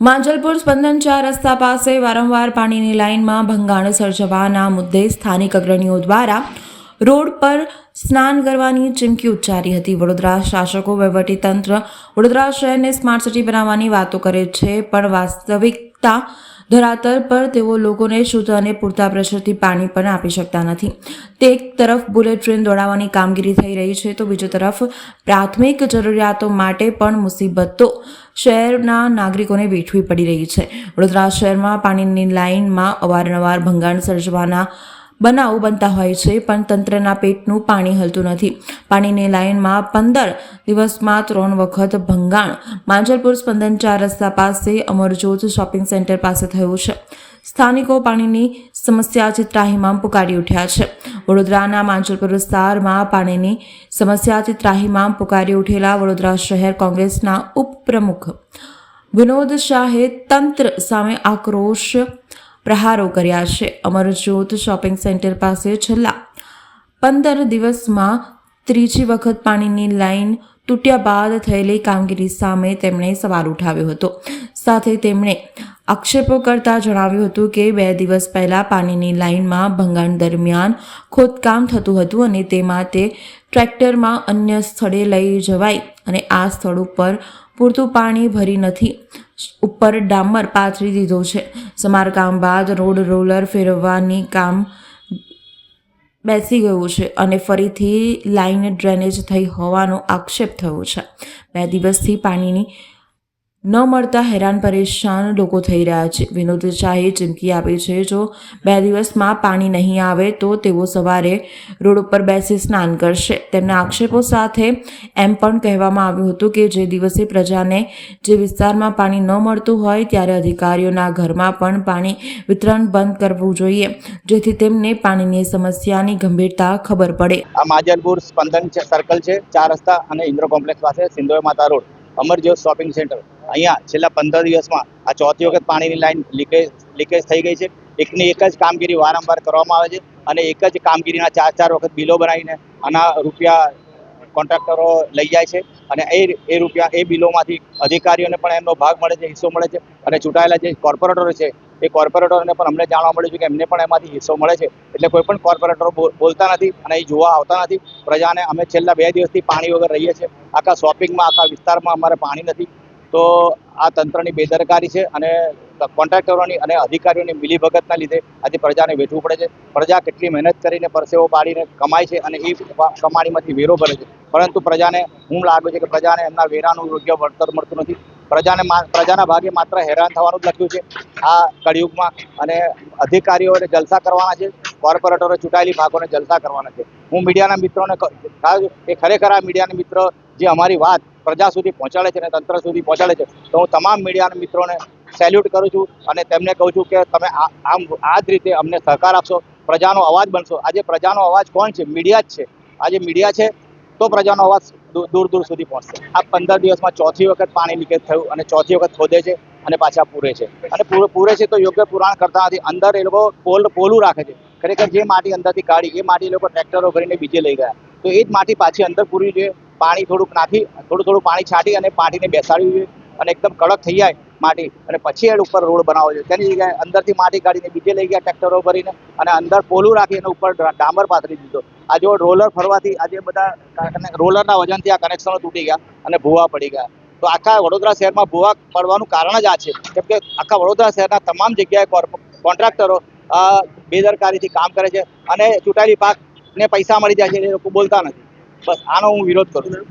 માંજલપુર સ્પંદન ચાર રસ્તા પાસે વારંવાર પાણીની લાઇનમાં ભંગાણ સર્જવાના મુદ્દે સ્થાનિક અગ્રણીઓ દ્વારા રોડ પર સ્નાન કરવાની ચીમકી ઉચ્ચારી હતી. વડોદરા શાસકો વહીવટીતંત્ર વડોદરા શહેરને સ્માર્ટ સિટી બનાવવાની વાતો કરે છે, પણ વાસ્તવિકતા ધરાતલ પર તેઓ લોકોને શુદ્ધ અને પૂરતા પ્રેશરથી પાણી પણ આપી શકતા નથી. તે એક તરફ બુલેટ ટ્રેન દોડાવવાની કામગીરી થઈ રહી છે તો બીજી તરફ પ્રાથમિક જરૂરિયાતો માટે પણ મુસીબતો શહેરના નાગરિકોને વેઠવી પડી રહી છે. વડોદરા શહેરમાં પાણીની લાઇનમાં અવારનવાર ભંગાણ સર્જવાના બનાવો બનતા હોય છે, પણ તંત્રના પેટનું પાણી હલતું નથી. પાણીની લાઇનમાં પંદર દિવસમાં ત્રણ વખત ભંગાણ. માંજલપુર સ્પંદન ચાર રસ્તા પાસે અમરજોત શોપિંગ સેન્ટર પાસે થયું છે. સ્થાનિકો પાણીની સમસ્યાથી ત્રાહિમામ પુકારી ઉઠ્યા છે. વડોદરાના માંજલપુર વિસ્તારમાં પાણીની સમસ્યાથી ત્રાહિમામ પુકારી ઉઠેલા વડોદરા શહેર કોંગ્રેસના ઉપપ્રમુખ વિનોદ શાહે તંત્ર સામે આક્રોશ પ્રહારો કર્યા છે. અમરજ્યોત શોપિંગ સેન્ટર પાસે છેલ્લા પંદર દિવસમાં ત્રીજી વખત પાણીની લાઈન તૂટ્યા બાદ થયેલી કામગીરી સામે તેમણે સવાલ ઉઠાવ્યો હતો. સાથે તેમણે આક્ષેપો કરતા જણાવ્યું હતું કે બે દિવસ પહેલાં પાણીની લાઇનમાં ભંગાણ દરમિયાન ખોદકામ થતું હતું અને તે માટે ટ્રેક્ટરમાં અન્ય સ્થળે લઈ જવાય અને આ સ્થળ ઉપર પૂરતું પાણી ભરી નથી. ઉપર ડામર પાથરી દીધો છે. સમારકામ બાદ રોડ રોલર ફેરવવાની કામ બેસી ગયું છે અને ફરીથી લાઇન ડ્રેનેજ થઈ હોવાનો આક્ષેપ થયો છે. બે દિવસથી પાણીની ન મળતા હેરાન પરેશાન લોકો થઈ રહ્યા છે. વિનોદ શાહે ચીમકી આપી છે, જો બે દિવસમાં પાણી નહીં આવે તો તેઓ સવારે રોડ ઉપર બેસી સ્નાન કરશે. તેમના આક્ષેપો સાથે એમ પણ કહેવામાં આવ્યું હતું કે જે દિવસે પ્રજાને જે વિસ્તારમાં પાણી ન મળતું હોય ત્યારે અધિકારીઓના ઘરમાં પણ પાણી વિતરણ બંધ કરવું જોઈએ, જેથી તેમને પાણીની સમસ્યાની ગંભીરતા ખબર પડે. આ માજલપુર સ્પંદન સર્કલ છે, ચાર રસ્તા અને ઇન્દ્ર કોમ્પ્લેક્સ પાસે સિંધોય માતા રોડ. અમરજ્યોત શોપિંગ સેન્ટર અહીંયા છેલ્લા પંદર દિવસમાં આ ચોથી વખત પાણીની લાઈન લીકેજ લીકેજ થઈ ગઈ છે. એકની એક જ કામગીરી વારંવાર કરવામાં આવે છે અને એક જ કામગીરીના ચાર ચાર વખત બિલો બનાવીને આના રૂપિયા કોન્ટ્રાક્ટરો લઈ જાય છે અને એ એ રૂપિયા એ બિલોમાંથી અધિકારીઓને પણ એમનો ભાગ મળે છે, હિસ્સો મળે છે અને ચૂંટાયેલા જે કોર્પોરેટરો છે એ કોર્પોરેટરોને પણ અમને જાણવા મળ્યું છે કે એમને પણ એમાંથી હિસ્સો મળે છે. એટલે કોઈ પણ કોર્પોરેટરો બોલતા નથી અને એ જોવા આવતા નથી. પ્રજાને અમે છેલ્લા બે દિવસથી પાણી વગર રહીએ છીએ. આખા શોપિંગમાં, આખા વિસ્તારમાં અમારે પાણી નથી. તો આ તંત્રની બેદરકારી છે અને કોન્ટ્રાક્ટરોની અને અધિકારીઓની મિલીભગતના લીધે આજે પ્રજાને વેઠવું પડે છે. પ્રજા કેટલી મહેનત કરીને પરસેવો પાડીને કમાય છે અને એ કમાણીમાંથી વેરો ભરે છે. પરંતુ પ્રજાને હું લાગે છે કે પ્રજાને એમના વેરાનું યોગ્ય વળતર મળતું નથી. પ્રજાને પ્રજાના ભાગે માત્ર હેરાન થવાનું જ લખ્યું છે આ કળિયુગમાં. અને અધિકારીઓને જલસા કરવાના છે, કોર્પોરેટરો ચૂંટાયેલી ભાગોને જલસા કરવાના છે. હું મીડિયાના મિત્રોને કે ખરેખર આ મીડિયાના મિત્રો જે અમારી વાત પ્રજા સુધી પહોંચાડે છે અને તંત્ર સુધી પહોંચાડે છે, તો હું તમામ મીડિયાના મિત્રોને સેલ્યુટ કરું છું અને તેમને કહું છું કે તમે આમ આ જ રીતે અમને સહકાર આપશો. પ્રજાનો અવાજ બનશો. આજે પ્રજાનો અવાજ કોણ છે? મીડિયા જ છે. આજે મીડિયા છે તો પ્રજાનો અવાજ દૂર દૂર સુધી પહોંચશે. આ પંદર દિવસમાં ચોથી વખત પાણી લીકેજ થયું અને ચોથી વખત ખોદે છે અને પાછા પૂરે છે. અને પૂરે- પૂરે છે તો યોગ્ય પુરાણ કરતા નથી. અંદર એ લોકો પોલ, પોલું રાખે છે. ખરેખર જે માટી અંદરથી કાઢી, એ માટી લોકો ટ્રેક્ટરો કરીને બીજે લઈ ગયા. તો એ જ માટી પાછી અંદર પૂરવી જોઈએ પાણી થોડુંક નાખી, થોડું થોડું પાણી છાંટી અને પાટીને બેસાડવી જોઈએ અને એકદમ કડક થઈ જાય માટી અને પછી એડ ઉપર રોડ બનાવવો જોઈએ. તેની જગ્યાએ અંદરથી માટી કાઢીને બીજે લઈ ગયા ટ્રેક્ટરો ભરીને અને અંદર પોલું રાખી એના ઉપર ડામર પાથરી દીધો. આ જો રોલર ફરવાથી આજે બધા રોલરના વજનથી આ કનેક્શનો તૂટી ગયા અને ભૂવા પડી ગયા. તો આખા વડોદરા શહેરમાં ભૂવા પડવાનું કારણ જ આ છે. કેમ કે આખા વડોદરા શહેરના તમામ જગ્યાએ કોન્ટ્રાક્ટરો બેદરકારીથી કામ કરે છે અને ચૂંટાયેલી પાકને પૈસા મળી જાય છે, એ લોકો બોલતા નથી. બસ આનો હું વિરોધ કરું છું.